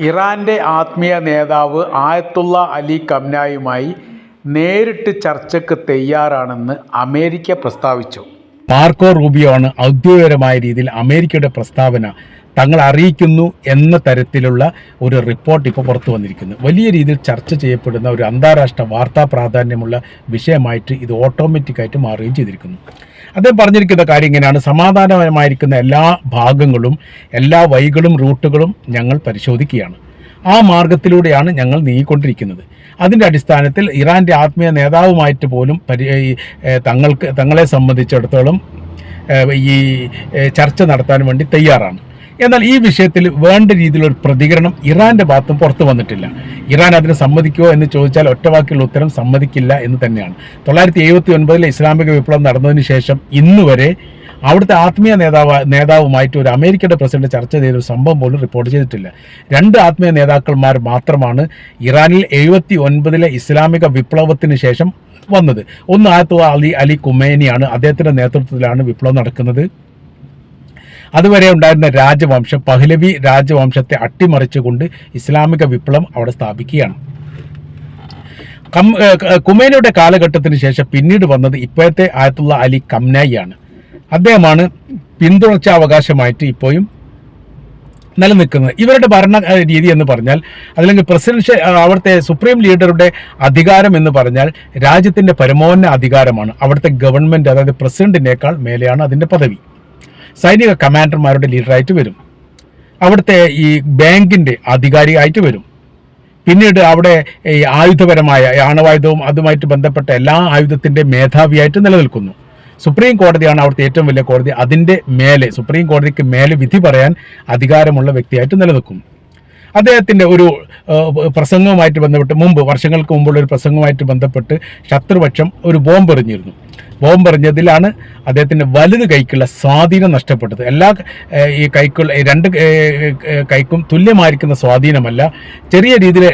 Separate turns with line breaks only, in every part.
ഇറാന്റെ ആത്മീയ നേതാവ് ആയത്തുള്ള അലി കംനായുമായി നേരിട്ട് ചർച്ചയ്ക്ക് തയ്യാറാണെന്ന് അമേരിക്ക പ്രസ്താവിച്ചു. മാർക്കോ റൂബിയോ ആണ് ഔദ്യോഗികമായ രീതിയിൽ അമേരിക്കയുടെ പ്രസ്താവന തങ്ങൾ അറിയിക്കുന്നു എന്ന തരത്തിലുള്ള ഒരു റിപ്പോർട്ട് ഇപ്പോൾ പുറത്തു വന്നിരിക്കുന്നു. വലിയ രീതിയിൽ ചർച്ച ചെയ്യപ്പെടുന്ന ഒരു അന്താരാഷ്ട്ര വാർത്താ പ്രാധാന്യമുള്ള വിഷയമായിട്ട് ഇത് ഓട്ടോമാറ്റിക്കായിട്ട് മാറുകയും ചെയ്തിരിക്കുന്നു. അദ്ദേഹം പറഞ്ഞിരിക്കുന്ന കാര്യം ഇങ്ങനെയാണ്. സമാധാനപരമായിരിക്കുന്ന എല്ലാ ഭാഗങ്ങളും എല്ലാ വഴികളും റൂട്ടുകളും ഞങ്ങൾ പരിശോധിക്കുകയാണ്. ആ മാർഗത്തിലൂടെയാണ് ഞങ്ങൾ നീങ്ങിക്കൊണ്ടിരിക്കുന്നത്. അതിന്റെ അടിസ്ഥാനത്തിൽ ഇറാന്റെ ആത്മീയ നേതാവുമായിട്ട് പോലും പരി തങ്ങൾക്ക് തങ്ങളെ സംബന്ധിച്ചിടത്തോളം ഈ ചർച്ച നടത്താൻ വേണ്ടി തയ്യാറാണ്. എന്നാൽ ഈ വിഷയത്തിൽ വേണ്ട രീതിയിലൊരു പ്രതികരണം ഇറാന്റെ ഭാഗത്തും പുറത്തു വന്നിട്ടില്ല. ഇറാൻ അതിന് സമ്മതിക്കുമോ എന്ന് ചോദിച്ചാൽ ഒറ്റവാക്കിയുള്ള ഉത്തരം സമ്മതിക്കില്ല എന്ന് തന്നെയാണ്. തൊള്ളായിരത്തി എഴുപത്തി ഒൻപതിലെ ഇസ്ലാമിക വിപ്ലവം നടന്നതിന് ശേഷം ഇന്ന് വരെ അവിടുത്തെ ആത്മീയ നേതാവ് നേതാവുമായിട്ട് ഒരു അമേരിക്കയുടെ പ്രസിഡന്റ് ചർച്ച ചെയ്ത ഒരു സംഭവം പോലും റിപ്പോർട്ട് ചെയ്തിട്ടില്ല. രണ്ട് ആത്മീയ നേതാക്കന്മാർ മാത്രമാണ് ഇറാനിൽ എഴുപത്തി ഒൻപതിലെ ഇസ്ലാമിക വിപ്ലവത്തിന് ശേഷം വന്നത്. ഒന്ന് ആയത്തുള്ള അലി അലി കുമേനിയാണ് അദ്ദേഹത്തിന്റെ നേതൃത്വത്തിലാണ് വിപ്ലവം നടക്കുന്നത്. അതുവരെ ഉണ്ടായിരുന്ന രാജവംശം പഹ്ലവി രാജവംശത്തെ അട്ടിമറിച്ചുകൊണ്ട് ഇസ്ലാമിക വിപ്ലവം അവിടെ സ്ഥാപിക്കുകയാണ്. കം കുമേനയുടെ കാലഘട്ടത്തിന് ശേഷം പിന്നീട് വന്നത് ഇപ്പോഴത്തെ ആയത്തുള്ള അലി കംനായിയാണ്. അദ്ദേഹമാണ് പിന്തുടർച്ചാവകാശമായിട്ട് ഇപ്പോഴും നിലനിൽക്കുന്നത്. ഇവരുടെ ഭരണ രീതി എന്ന് പറഞ്ഞാൽ അല്ലെങ്കിൽ പ്രസിഡൻഷ്യൽ അവിടുത്തെ സുപ്രീം ലീഡറുടെ അധികാരം എന്ന് പറഞ്ഞാൽ രാജ്യത്തിന്റെ പരമോന്നത അധികാരമാണ്. അവിടുത്തെ ഗവൺമെന്റ് അതായത് പ്രസിഡന്റിനേക്കാൾ മേലെയാണ് അതിന്റെ പദവി. സൈനിക കമാൻഡർമാരുടെ ലീഡറായിട്ട് വരും. അവിടുത്തെ ഈ ബാങ്കിന്റെ അധികാരിയായിട്ട് വരും. പിന്നീട് അവിടെ ഈ ആയുധപരമായ ആണവായുധവും അതുമായിട്ട് ബന്ധപ്പെട്ട എല്ലാ ആയുധത്തിന്റെ മേധാവിയായിട്ട് നിലനിൽക്കുന്നു. സുപ്രീം കോടതിയാണ് അവിടുത്തെ ഏറ്റവും വലിയ കോടതി. അതിന്റെ മേലെ സുപ്രീം കോടതിക്ക് മേലെ വിധി പറയാൻ അധികാരമുള്ള വ്യക്തിയായിട്ട് നിലനിൽക്കും. അദ്ദേഹത്തിന്റെ ഒരു പ്രസംഗവുമായിട്ട് ബന്ധപ്പെട്ട് മുമ്പ് വർഷങ്ങൾക്ക് മുമ്പുള്ള ഒരു പ്രസംഗവുമായിട്ട് ബന്ധപ്പെട്ട് ശത്രുപക്ഷം ഒരു ബോംബ് എറിഞ്ഞിരുന്നു ബോംബ് എറിഞ്ഞതിലാണ് അദ്ദേഹത്തിന്റെ വലത് കൈക്കുള്ള സ്വാധീനം നഷ്ടപ്പെട്ടത്. എല്ലാ ഈ കൈക്കുള്ള രണ്ട് കൈക്കും തുല്യമായിരിക്കുന്ന സ്വാധീനമല്ല. ചെറിയ രീതിയിൽ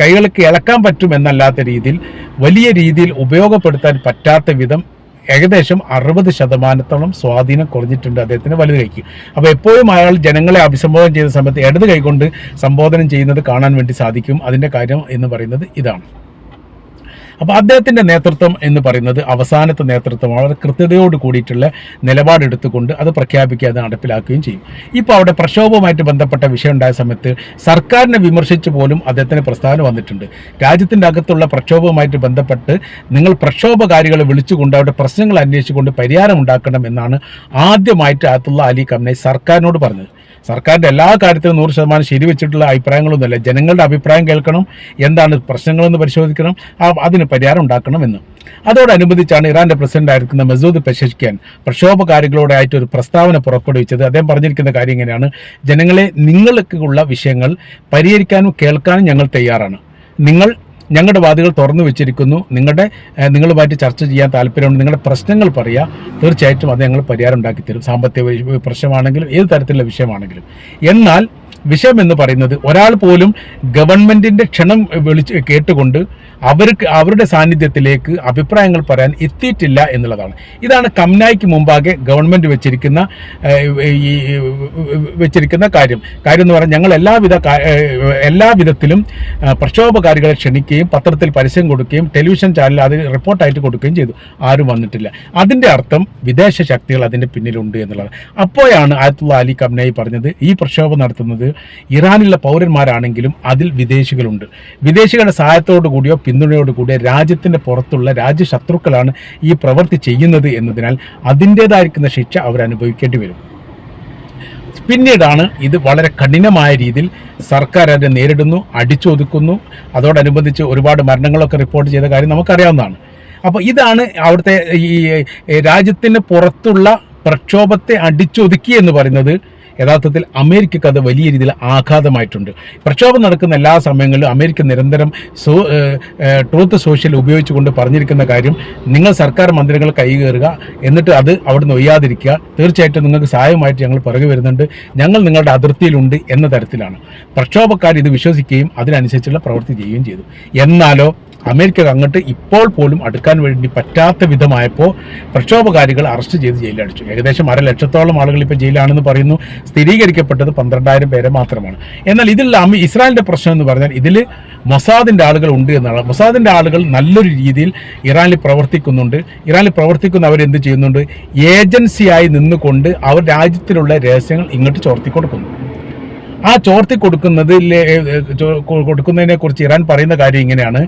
കൈകൾക്ക് ഇളക്കാൻ പറ്റുമെന്നല്ലാത്ത രീതിയിൽ വലിയ രീതിയിൽ ഉപയോഗപ്പെടുത്താൻ പറ്റാത്ത വിധം ഏകദേശം അറുപത് ശതമാനത്തോളം സ്വാധീനം കുറഞ്ഞിട്ടുണ്ട് അദ്ദേഹത്തിന് വലത് കൈക്ക്. അപ്പോൾ എപ്പോഴും അയാൾ ജനങ്ങളെ അഭിസംബോധന ചെയ്ത സമയത്ത് ഇടത് കൈകൊണ്ട് സംബോധനം ചെയ്യുന്നത് കാണാൻ വേണ്ടി സാധിക്കും. അതിന്റെ കാര്യം എന്ന് പറയുന്നത് ഇതാണ്. അപ്പോൾ അദ്ദേഹത്തിന്റെ നേതൃത്വം എന്ന് പറയുന്നത് അവസാനത്തെ നേതൃത്വം വളരെ കൃത്യതയോട് കൂടിയിട്ടുള്ള നിലപാടെടുത്തുകൊണ്ട് അത് പ്രഖ്യാപിക്കുക അത് നടപ്പിലാക്കുകയും ചെയ്യും ഇപ്പോൾ അവിടെ പ്രക്ഷോഭവുമായിട്ട് ബന്ധപ്പെട്ട വിഷയം ഉണ്ടായ സമയത്ത് സർക്കാരിനെ വിമർശിച്ച് പോലും അദ്ദേഹത്തിന് പ്രസ്താവന വന്നിട്ടുണ്ട് രാജ്യത്തിന്റെ അകത്തുള്ള പ്രക്ഷോഭവുമായിട്ട് ബന്ധപ്പെട്ട് നിങ്ങൾ പ്രക്ഷോഭകാരികളെ വിളിച്ചുകൊണ്ട് അവരുടെ പ്രശ്നങ്ങൾ അന്വേഷിച്ചുകൊണ്ട് പരിഹാരം ഉണ്ടാക്കണം എന്നാണ് ആദ്യമായിട്ട് അത്തുള്ള അലി കംനൈ സർക്കാരിനോട് പറഞ്ഞത് സർക്കാരിന്റെ എല്ലാ കാര്യത്തിലും നൂറ് ശതമാനം ശരിവെച്ചിട്ടുള്ള അഭിപ്രായങ്ങളൊന്നുമല്ല. ജനങ്ങളുടെ അഭിപ്രായം കേൾക്കണം എന്താണ് പ്രശ്നങ്ങളെന്ന് പരിശോധിക്കണം അതിന് പരിഹാരം ഉണ്ടാക്കണം എന്ന് അതോടനുബന്ധിച്ചാണ് ഇറാന്റെ പ്രസിഡന്റ് ആയിരിക്കുന്ന മസൂദ് പെഷയ്ക്കാൻ പ്രക്ഷോഭകാരികളോടായിട്ട് ഒരു പ്രസ്താവന പുറപ്പെടുവിച്ചത്. അദ്ദേഹം പറഞ്ഞിരിക്കുന്ന കാര്യം ഇങ്ങനെയാണ്. ജനങ്ങളെ നിങ്ങൾക്കുള്ള വിഷയങ്ങൾ പരിഹരിക്കാനും കേൾക്കാനും ഞങ്ങൾ തയ്യാറാണ്. നിങ്ങൾ ഞങ്ങളുടെ വാദികൾ തുറന്നു വെച്ചിരിക്കുന്നു. നിങ്ങളുടെ നിങ്ങളുമായിട്ട് ചർച്ച ചെയ്യാൻ താല്പര്യമുണ്ട്. നിങ്ങളുടെ പ്രശ്നങ്ങൾ പറയുക. തീർച്ചയായിട്ടും അത് ഞങ്ങൾ പരിഹാരം ഉണ്ടാക്കി തരും സാമ്പത്തിക പ്രശ്നമാണെങ്കിലും ഏത് തരത്തിലുള്ള വിഷയമാണെങ്കിലും. എന്നാൽ വിഷയം എന്ന് പറയുന്നത് ഒരാൾ പോലും ഗവൺമെന്റിന്റെ ക്ഷണം വിളിച്ച് കേട്ടുകൊണ്ട് അവർക്ക് അവരുടെ സാന്നിധ്യത്തിലേക്ക് അഭിപ്രായങ്ങൾ പറയാൻ എത്തിയിട്ടില്ല എന്നുള്ളതാണ്. ഇതാണ് കംനായിക്ക് മുമ്പാകെ ഗവൺമെന്റ് വെച്ചിരിക്കുന്ന ഈ വെച്ചിരിക്കുന്ന കാര്യം. കാര്യം എന്ന് പറഞ്ഞാൽ ഞങ്ങൾ എല്ലാവിധ എല്ലാ വിധത്തിലും പ്രക്ഷോഭകാരികളെ ക്ഷണിക്കുകയും പത്രത്തിൽ പരസ്യം കൊടുക്കുകയും ടെലിവിഷൻ ചാനലിൽ അത് റിപ്പോർട്ടായിട്ട് കൊടുക്കുകയും ചെയ്തു. ആരും വന്നിട്ടില്ല. അതിന്റെ അർത്ഥം വിദേശ ശക്തികൾ അതിന്റെ പിന്നിലുണ്ട് എന്നുള്ളതാണ്. അപ്പോഴാണ് ആയത്തുള്ള അലി കംനായി പറഞ്ഞത് ഈ പ്രക്ഷോഭം നടത്തുന്നത് ഇറാനിലുള്ള പൗരന്മാരാണെങ്കിലും അതിൽ വിദേശികളുണ്ട്. വിദേശികളുടെ സഹായത്തോടു കൂടിയോ പിന്തുണയോടു കൂടിയോ രാജ്യത്തിന്റെ പുറത്തുള്ള രാജ്യശത്രുക്കളാണ് ഈ പ്രവൃത്തി ചെയ്യുന്നത് എന്നതിനാൽ അതിന്റേതായിരിക്കുന്ന ശിക്ഷ അവർ വരും. പിന്നീടാണ് ഇത് വളരെ കഠിനമായ രീതിയിൽ സർക്കാർ അതിനെ നേരിടുന്നു അടിച്ചൊതുക്കുന്നു. അതോടനുബന്ധിച്ച് ഒരുപാട് മരണങ്ങളൊക്കെ റിപ്പോർട്ട് ചെയ്ത കാര്യം നമുക്കറിയാവുന്നതാണ്. അപ്പോൾ ഇതാണ് അവിടുത്തെ ഈ രാജ്യത്തിന് പുറത്തുള്ള പ്രക്ഷോഭത്തെ അടിച്ചൊതുക്കി എന്ന് പറയുന്നത് യഥാർത്ഥത്തിൽ അമേരിക്കക്ക് അത് വലിയ രീതിയിൽ ആഘാതമായിട്ടുണ്ട്. പ്രക്ഷോഭം നടക്കുന്ന എല്ലാ സമയങ്ങളിലും അമേരിക്ക നിരന്തരം സോ ട്രൂത്ത് സോഷ്യൽ ഉപയോഗിച്ചുകൊണ്ട് പറഞ്ഞിരിക്കുന്ന കാര്യം നിങ്ങൾ സർക്കാർ മന്ത്രികൾ കൈകയറുക എന്നിട്ട് അത് അവിടുന്ന് ഒയ്യാതിരിക്കുക. തീർച്ചയായിട്ടും നിങ്ങൾക്ക് സഹായമായിട്ട് ഞങ്ങൾ പുറകെ വരുന്നുണ്ട്. ഞങ്ങൾ നിങ്ങളുടെ അതിർത്തിയിലുണ്ട് എന്ന തരത്തിലാണ്. പ്രക്ഷോഭക്കാർ ഇത് വിശ്വസിക്കുകയും അതിനനുസരിച്ചുള്ള പ്രവൃത്തി ചെയ്യുകയും ചെയ്തു. എന്നാലോ അമേരിക്ക അങ്ങോട്ട് ഇപ്പോൾ പോലും അടുക്കാൻ വേണ്ടി പറ്റാത്ത വിധമായപ്പോൾ പ്രക്ഷോഭകാരികൾ അറസ്റ്റ് ചെയ്ത് ജയിലടിച്ചു ഏകദേശം അര ലക്ഷത്തോളം ആളുകൾ ഇപ്പോൾ ജയിലാണെന്ന് പറയുന്നു. സ്ഥിരീകരിക്കപ്പെട്ടത് പന്ത്രണ്ടായിരം പേരെ മാത്രമാണ്. എന്നാൽ ഇതിൽ ഇസ്രായേലിന്റെ പ്രശ്നം എന്ന് പറഞ്ഞാൽ ഇതിൽ മൊസാദിന്റെ ആളുകൾ ഉണ്ട് എന്നാണ്. മൊസാദിന്റെ ആളുകൾ നല്ലൊരു രീതിയിൽ ഇറാനിൽ പ്രവർത്തിക്കുന്നുണ്ട്. ഇറാനിൽ പ്രവർത്തിക്കുന്ന അവരെന്ത് ചെയ്യുന്നുണ്ട്? ഏജൻസിയായി നിന്നുകൊണ്ട് അവർ രാജ്യത്തിലുള്ള രഹസ്യങ്ങൾ ഇങ്ങോട്ട് ചോർത്തി കൊടുക്കുന്നു ആ ചോർത്തി കൊടുക്കുന്നത് കൊടുക്കുന്നതിനെ കുറിച്ച് ഇറാൻ പറയുന്ന കാര്യം ഇങ്ങനെയാണ്.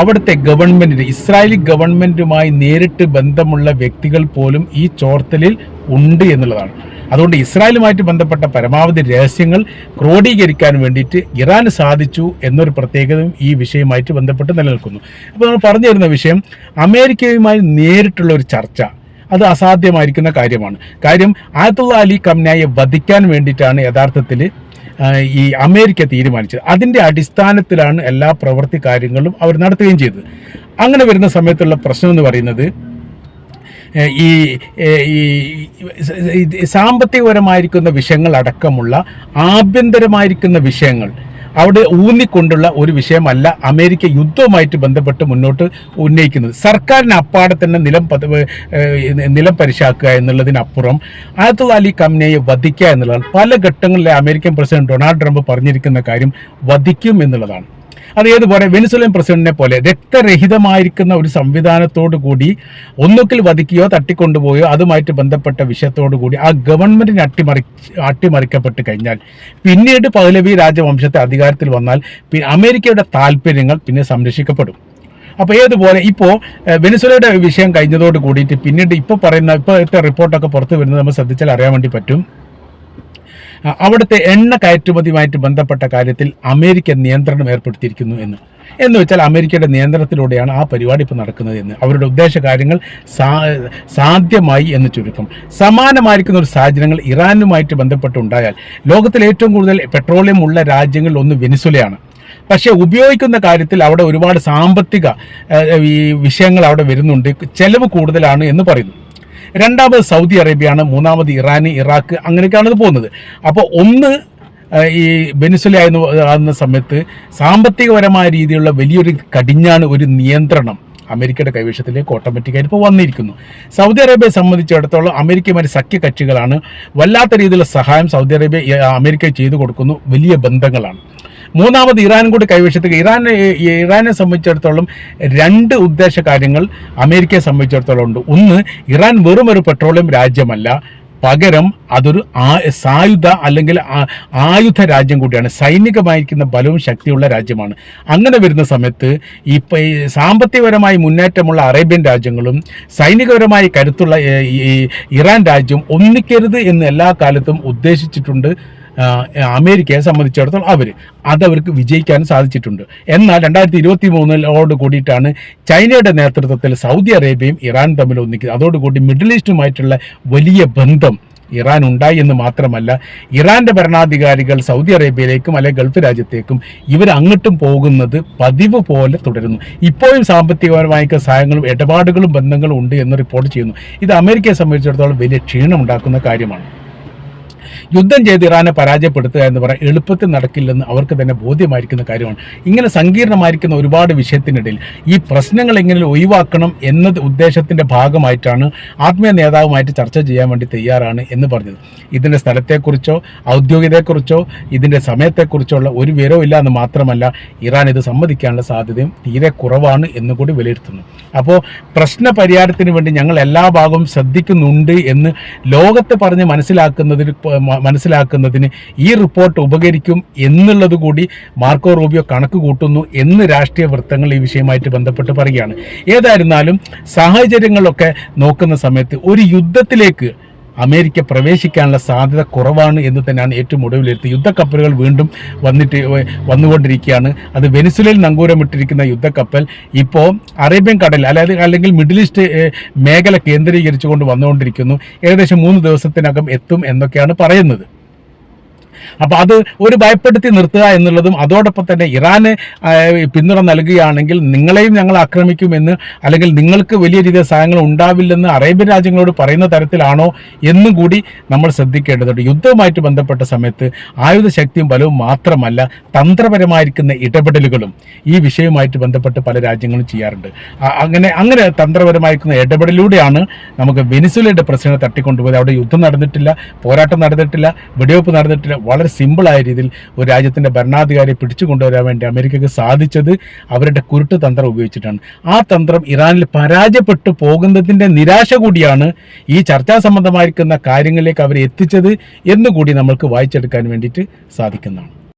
അവിടുത്തെ ഗവൺമെന്റിന് ഇസ്രായേലി ഗവൺമെന്റുമായി നേരിട്ട് ബന്ധമുള്ള വ്യക്തികൾ പോലും ഈ ചോർത്തലിൽ ഉണ്ട് എന്നുള്ളതാണ്. അതുകൊണ്ട് ഇസ്രായേലുമായിട്ട് ബന്ധപ്പെട്ട പരമാവധി രഹസ്യങ്ങൾ ക്രോഡീകരിക്കാൻ വേണ്ടിയിട്ട് ഇറാൻ സാധിച്ചു എന്നൊരു പ്രത്യേകതയും ഈ വിഷയമായിട്ട് ബന്ധപ്പെട്ട് നിലനിൽക്കുന്നു. അപ്പോൾ നമ്മൾ പറഞ്ഞു തരുന്ന വിഷയം അമേരിക്കയുമായി നേരിട്ടുള്ള ഒരു ചർച്ച. അത് അസാധ്യമായിരിക്കുന്ന കാര്യമാണ്. കാര്യം ആയത്തുള്ള അലി കംനായെ വധിക്കാൻ വേണ്ടിയിട്ടാണ് യഥാർത്ഥത്തിൽ ഈ അമേരിക്ക തീരുമാനിച്ചത്. അതിന്റെ അടിസ്ഥാനത്തിലാണ് എല്ലാ പ്രവൃത്തി കാര്യങ്ങളും അവർ നടത്തുകയും ചെയ്തത്. അങ്ങനെ വരുന്ന സമയത്തുള്ള പ്രശ്നം എന്ന് പറയുന്നത് ഈ സാമ്പത്തികപരമായിരിക്കുന്ന വിഷയങ്ങൾ അടക്കമുള്ള ആഭ്യന്തരമായിരിക്കുന്ന വിഷയങ്ങൾ അവിടെ ഊന്നിക്കൊണ്ടുള്ള ഒരു വിഷയമല്ല അമേരിക്ക യുദ്ധവുമായിട്ട് ബന്ധപ്പെട്ട് മുന്നോട്ട് ഉന്നയിക്കുന്നത്. സർക്കാരിന് അപ്പാടെ തന്നെ നിലം നിലം പരിശാക്കുക എന്നുള്ളതിനപ്പുറം ആയത്തുള്ള അലി കംനയെ വധിക്കുക എന്നുള്ളതാണ്. പല ഘട്ടങ്ങളിലെ അമേരിക്കൻ പ്രസിഡന്റ് ഡൊണാൾഡ് ട്രംപ് പറഞ്ഞിരിക്കുന്ന കാര്യം വധിക്കും എന്നുള്ളതാണ്. അത് ഏതുപോലെ? വെനിസുലൻ പ്രസിഡന്റിനെ പോലെ രക്തരഹിതമായിരിക്കുന്ന ഒരു സംവിധാനത്തോടു കൂടി ഒന്നുകിൽ വധിക്കുകയോ തട്ടിക്കൊണ്ടുപോയോ അതുമായിട്ട് ബന്ധപ്പെട്ട വിഷയത്തോടു കൂടി ആ ഗവൺമെന്റിന് അട്ടിമറി അട്ടിമറിക്കപ്പെട്ട് കഴിഞ്ഞാൽ പിന്നീട് പൗലവി രാജവംശത്തെ അധികാരത്തിൽ വന്നാൽ അമേരിക്കയുടെ താല്പര്യങ്ങൾ പിന്നെ സംരക്ഷിക്കപ്പെടും. അപ്പോൾ ഏതുപോലെ? ഇപ്പോൾ വെനിസുലയുടെ വിഷയം കഴിഞ്ഞതോട് കൂടിയിട്ട് പിന്നീട് ഇപ്പോൾ പറയുന്ന ഇപ്പോഴത്തെ റിപ്പോർട്ടൊക്കെ പുറത്തു വരുന്നത് നമ്മൾ ശ്രദ്ധിച്ചാൽ അറിയാൻ വേണ്ടി പറ്റും. അവിടുത്തെ എണ്ണ കയറ്റുമതിയുമായിട്ട് ബന്ധപ്പെട്ട കാര്യത്തിൽ അമേരിക്ക നിയന്ത്രണം ഏർപ്പെടുത്തിയിരിക്കുന്നു എന്ന്. എന്ന് വെച്ചാൽ അമേരിക്കയുടെ നിയന്ത്രണത്തിലൂടെയാണ് ആ പരിപാടി ഇപ്പോൾ നടക്കുന്നത് എന്ന്. അവരുടെ ഉദ്ദേശ കാര്യങ്ങൾ സാധ്യമായി എന്ന് ചുരുക്കം. സമാനമായിരിക്കുന്ന ഒരു സാഹചര്യങ്ങൾ ഇറാനുമായിട്ട് ബന്ധപ്പെട്ടുണ്ടായാൽ ലോകത്തിൽ ഏറ്റവും കൂടുതൽ പെട്രോളിയം ഉള്ള രാജ്യങ്ങളിൽ ഒന്ന് വെനിസുലയാണ്. പക്ഷേ ഉപയോഗിക്കുന്ന കാര്യത്തിൽ അവിടെ ഒരുപാട് സാമ്പത്തിക ഈ വിഷയങ്ങൾ അവിടെ വരുന്നുണ്ട്. ചെലവ് കൂടുതലാണ് എന്ന് പറയുന്നു. രണ്ടാമത് സൗദി അറേബ്യയാണ് മൂന്നാമത് ഇറാൻ ഇറാഖ് അങ്ങനെയൊക്കെയാണ് ഇത് പോകുന്നത്. അപ്പോൾ ഒന്ന് ഈ എന്ന് ആകുന്ന സമയത്ത് സാമ്പത്തികപരമായ രീതിയിലുള്ള വലിയൊരു കടിഞ്ഞാണ് ഒരു നിയന്ത്രണം അമേരിക്കയുടെ കൈവശത്തിലേക്ക് ഓട്ടോമാറ്റിക്കായിട്ട് ഇപ്പോൾ വന്നിരിക്കുന്നു. സൗദി അറേബ്യയെ സംബന്ധിച്ചിടത്തോളം അമേരിക്കയുമായി സഖ്യ കക്ഷികളാണ് വല്ലാത്ത രീതിയിലുള്ള സഹായം സൗദി അറേബ്യ അമേരിക്ക ചെയ്തു കൊടുക്കുന്നു. വലിയ ബന്ധങ്ങളാണ്. മൂന്നാമത് ഇറാനും കൂടി കൈവശത്തേക്ക് ഇറാൻ ഇറാനെ സംബന്ധിച്ചിടത്തോളം രണ്ട് ഉദ്ദേശ കാര്യങ്ങൾ അമേരിക്കയെ സംബന്ധിച്ചിടത്തോളം ഉണ്ട്. ഒന്ന് ഇറാൻ വെറും ഒരു പെട്രോളിയം രാജ്യമല്ല. പകരം അതൊരു ആ- സായുധ അല്ലെങ്കിൽ ആയുധ രാജ്യം കൂടിയാണ്. സൈനികമായിരിക്കുന്ന ബലവും ശക്തിയുള്ള രാജ്യമാണ്. അങ്ങനെ വരുന്ന സമയത്ത് ഈ സാമ്പത്തികപരമായി മുന്നേറ്റമുള്ള അറേബ്യൻ രാജ്യങ്ങളും സൈനികപരമായി കരുത്തുള്ള ഈ ഇറാൻ രാജ്യം ഒന്നിക്കരുത് എന്ന് എല്ലാ കാലത്തും ഉദ്ദേശിച്ചിട്ടുണ്ട്. അമേരിക്കയെ സംബന്ധിച്ചിടത്തോളം അവർ അതവർക്ക് വിജയിക്കാനും സാധിച്ചിട്ടുണ്ട്. എന്നാൽ രണ്ടായിരത്തി ഇരുപത്തി മൂന്നിലോട് കൂടിയിട്ടാണ് ചൈനയുടെ നേതൃത്വത്തിൽ സൗദി അറേബ്യയും ഇറാൻ തമ്മിൽ ഒന്നിക്കുന്നത്. അതോടുകൂടി മിഡിൽ ഈസ്റ്റുമായിട്ടുള്ള വലിയ ബന്ധം ഇറാൻ ഉണ്ടായി എന്ന് മാത്രമല്ല ഇറാന്റെ ഭരണാധികാരികൾ സൗദി അറേബ്യയിലേക്കും അല്ലെങ്കിൽ ഗൾഫ് രാജ്യത്തേക്കും ഇവർ അങ്ങോട്ടും പോകുന്നത് പതിവ് പോലെ തുടരുന്നു. ഇപ്പോഴും സാമ്പത്തികപരമായ സഹായങ്ങളും ഇടപാടുകളും ബന്ധങ്ങളും ഉണ്ട് എന്ന് റിപ്പോർട്ട് ചെയ്യുന്നു. ഇത് അമേരിക്കയെ സംബന്ധിച്ചിടത്തോളം വലിയ ക്ഷീണം ഉണ്ടാക്കുന്ന കാര്യമാണ്. യുദ്ധം ചെയ്ത് ഇറാനെ പരാജയപ്പെടുത്തുക എന്ന് പറയാൻ എളുപ്പത്തിൽ നടക്കില്ലെന്ന് അവർക്ക് തന്നെ ബോധ്യമായിരിക്കുന്ന കാര്യമാണ്. ഇങ്ങനെ സങ്കീർണമായിരിക്കുന്ന ഒരുപാട് വിഷയത്തിനിടയിൽ ഈ പ്രശ്നങ്ങൾ എങ്ങനെ ഒഴിവാക്കണം എന്ന ഉദ്ദേശത്തിന്റെ ഭാഗമായിട്ടാണ് ആത്മീയ നേതാവുമായിട്ട് ചർച്ച ചെയ്യാൻ വേണ്ടി തയ്യാറാണ് എന്ന് പറഞ്ഞത്. ഇതിന്റെ സ്ഥലത്തെക്കുറിച്ചോ ഔദ്യോഗികതയെക്കുറിച്ചോ ഇതിന്റെ സമയത്തെക്കുറിച്ചോ ഉള്ള ഒരു വിവരവും ഇല്ല എന്ന് മാത്രമല്ല ഇറാൻ ഇത് സമ്മതിക്കാനുള്ള സാധ്യതയും തീരെ കുറവാണ് എന്ന് കൂടി വിലയിരുത്തുന്നു. അപ്പോൾ പ്രശ്ന പരിഹാരത്തിന് വേണ്ടി ഞങ്ങൾ എല്ലാ ഭാഗവും ശ്രദ്ധിക്കുന്നുണ്ട് എന്ന് ലോകത്തെ പറഞ്ഞ് മനസ്സിലാക്കുന്നതിന് പ- മ- മനസ്സിലാക്കുന്നതിന് ഈ റിപ്പോർട്ട് ഉപകരിക്കും എന്നുള്ളത് കൂടി മാർക്കോ റൂബിയോ കണക്ക് കൂട്ടുന്നു എന്ന് രാഷ്ട്രീയ വൃത്തങ്ങൾ ഈ വിഷയമായിട്ട് ബന്ധപ്പെട്ട് പറയുകയാണ്. ഏതായിരുന്നാലും സാഹചര്യങ്ങളൊക്കെ നോക്കുന്ന സമയത്ത് ഒരു യുദ്ധത്തിലേക്ക് അമേരിക്ക പ്രവേശിക്കാനുള്ള സാധ്യത കുറവാണ് എന്ന് തന്നെയാണ് ഏറ്റവും ഒടുവിലെടുത്ത് യുദ്ധക്കപ്പലുകൾ വീണ്ടും വന്നിട്ട് വന്നുകൊണ്ടിരിക്കുകയാണ്. അത് വെനിസുലയിൽ നങ്കൂരമിട്ടിരിക്കുന്ന യുദ്ധക്കപ്പൽ ഇപ്പോൾ അറേബ്യൻ കടൽ അതായത് അല്ലെങ്കിൽ മിഡിൽ ഈസ്റ്റ് മേഖല കേന്ദ്രീകരിച്ചുകൊണ്ട് വന്നുകൊണ്ടിരിക്കുന്നു. ഏകദേശം മൂന്ന് ദിവസത്തിനകം എത്തും എന്നൊക്കെയാണ് പറയുന്നത്. അപ്പോൾ അത് ഒരു ഭയപ്പെടുത്തി നിർത്തുക എന്നുള്ളതും അതോടൊപ്പം തന്നെ ഇറാന് പിന്തുണ നൽകുകയാണെങ്കിൽ നിങ്ങളെയും ഞങ്ങൾ ആക്രമിക്കുമെന്ന് അല്ലെങ്കിൽ നിങ്ങൾക്ക് വലിയ രീതിയിൽ സഹായങ്ങൾ ഉണ്ടാവില്ലെന്ന് അറേബ്യൻ രാജ്യങ്ങളോട് പറയുന്ന തരത്തിലാണോ എന്നും കൂടി നമ്മൾ ശ്രദ്ധിക്കേണ്ടതുണ്ട്. യുദ്ധവുമായിട്ട് ബന്ധപ്പെട്ട സമയത്ത് ആയുധ ശക്തിയും ബലവും മാത്രമല്ല തന്ത്രപരമായിരിക്കുന്ന ഇടപെടലുകളും ഈ വിഷയവുമായിട്ട് ബന്ധപ്പെട്ട് പല രാജ്യങ്ങളും ചെയ്യാറുണ്ട്. അങ്ങനെ അങ്ങനെ തന്ത്രപരമായിരിക്കുന്ന ഇടപെടലിലൂടെയാണ് നമുക്ക് വെനിസുലയുടെ പ്രസിഡന്റ് തട്ടിക്കൊണ്ടുപോയത്. അവിടെ യുദ്ധം നടന്നിട്ടില്ല പോരാട്ടം നടന്നിട്ടില്ല വെടിവെപ്പ് നടന്നിട്ടില്ല വളരെ സിമ്പിളായ രീതിയിൽ ഒരു രാജ്യത്തിന്റെ ഭരണാധികാരിയെ പിടിച്ചു കൊണ്ടുവരാൻ വേണ്ടി അമേരിക്കക്ക് സാധിച്ചത് അവരുടെ കുരുട്ട് തന്ത്രം ഉപയോഗിച്ചിട്ടാണ്. ആ തന്ത്രം ഇറാനിൽ പരാജയപ്പെട്ടു പോകുന്നതിന്റെ നിരാശ കൂടിയാണ് ഈ ചർച്ചാ സംബന്ധമായിരിക്കുന്ന കാര്യങ്ങളിലേക്ക് അവരെ എത്തിച്ചത് എന്നുകൂടി നമ്മൾക്ക് വായിച്ചെടുക്കാൻ വേണ്ടിയിട്ട് സാധിക്കുന്നതാണ്.